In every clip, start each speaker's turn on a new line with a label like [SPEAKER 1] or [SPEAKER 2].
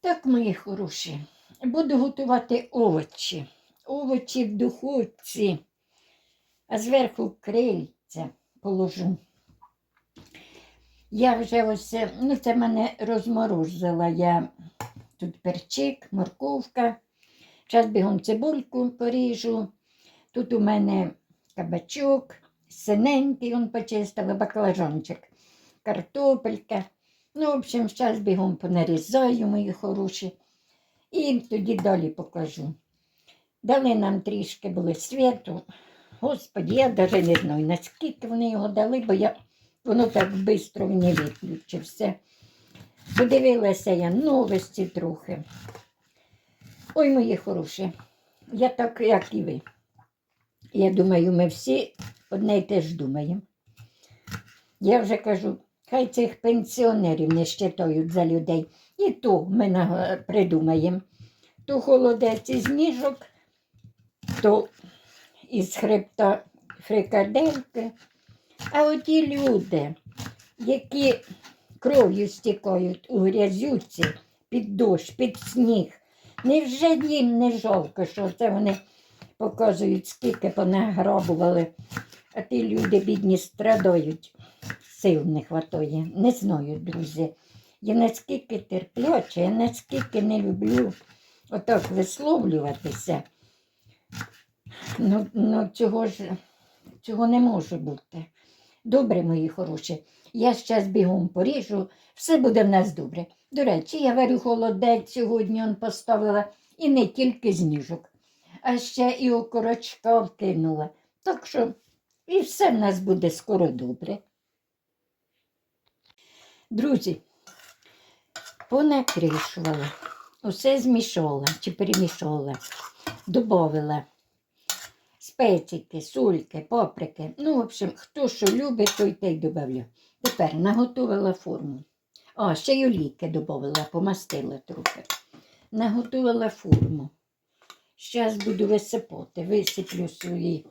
[SPEAKER 1] Так, мої хороші, буду готувати овочі. Овочі в духовці, а зверху крильця положу. Я вже ось, е, ну це мене розморозила. Я тут перчик, морковка. Зараз бігом цибульку поріжу. Тут у мене кабачок, синенький он почистила, баклажанчик, картопелька. Ну, в общем, зараз бігом понарізаю, мої хороші. І тоді далі покажу. Дали нам трішки були світу. Господи, я навіть не знаю, наскільки вони його дали, бо я, воно так швидко не виключився. Подивилася я новості трохи. Ой, мої хороші, я так, як і ви. Я думаю, ми всі одне й те ж думаємо. Я вже кажу, хай цих пенсіонерів не щитають за людей. І то ми придумаємо. То холодець із ніжок, то із хребта фрикадельки. А оті люди, які кров'ю стікають у грязюці, під дощ, під сніг, невже їм не жалко, що це вони показують, скільки понаграбували, а ті люди бідні страдають, сил не хватає. Не знаю, друзі. Я наскільки терпляча, я наскільки не люблю отак висловлюватися. Ну, ну цього ж цього не може бути. Добре, мої хороші. Я зараз бігом поріжу, все буде в нас добре. До речі, я варю холодець сьогодні он поставила і не тільки з ніжок, а ще і окорочка вкинула. Так що і все в нас буде скоро добре. Друзі, понакришувала, усе змішала чи перемішала, додавила специки, сульки, паприки. Ну, в общем, хто що любить, той те й додавля. Тепер наготовила форму. А, ще й олійки додавала, помастила трохи. Наготовила форму. Зараз буду висипати, висиплю свої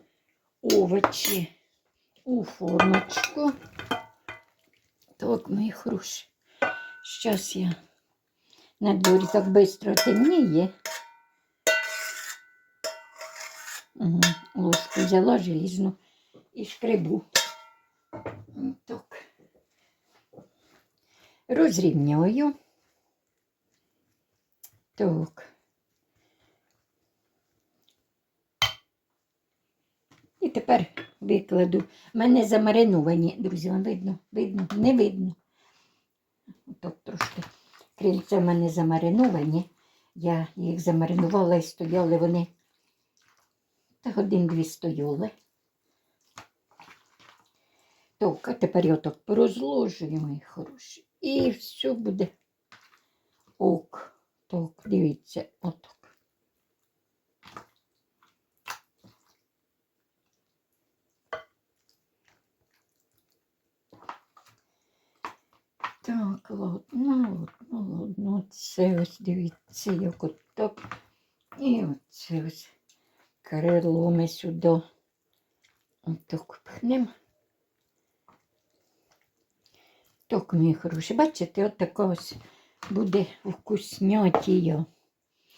[SPEAKER 1] овочі у формочку. Так, мої хороші. Зараз я на дворі так швидко темніє. Ложку взяла желізну і шкребу. Так. Розрівняю. Так. І тепер викладу. У мене замариновані, друзі, вам видно? Видно? Не видно. Отак трошки. Крильця в мене замариновані. Я їх замаринувала і стояли вони. Та годин-дві стояли. Так, а тепер я так порозложую, мої хороші. І все буде ок. Так, дивіться, отак. Так, ладно, ладно, ладно. Це ось дивіться, як отак. І оце ось крило ми сюди. Отак пхнемо. Так, мої хороші, бачите, от така ось буде вкуснятія.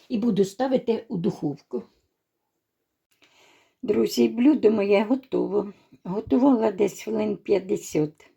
[SPEAKER 1] І буду ставити у духовку. Друзі, блюдо моє готово. Готувала десь хвилин 50.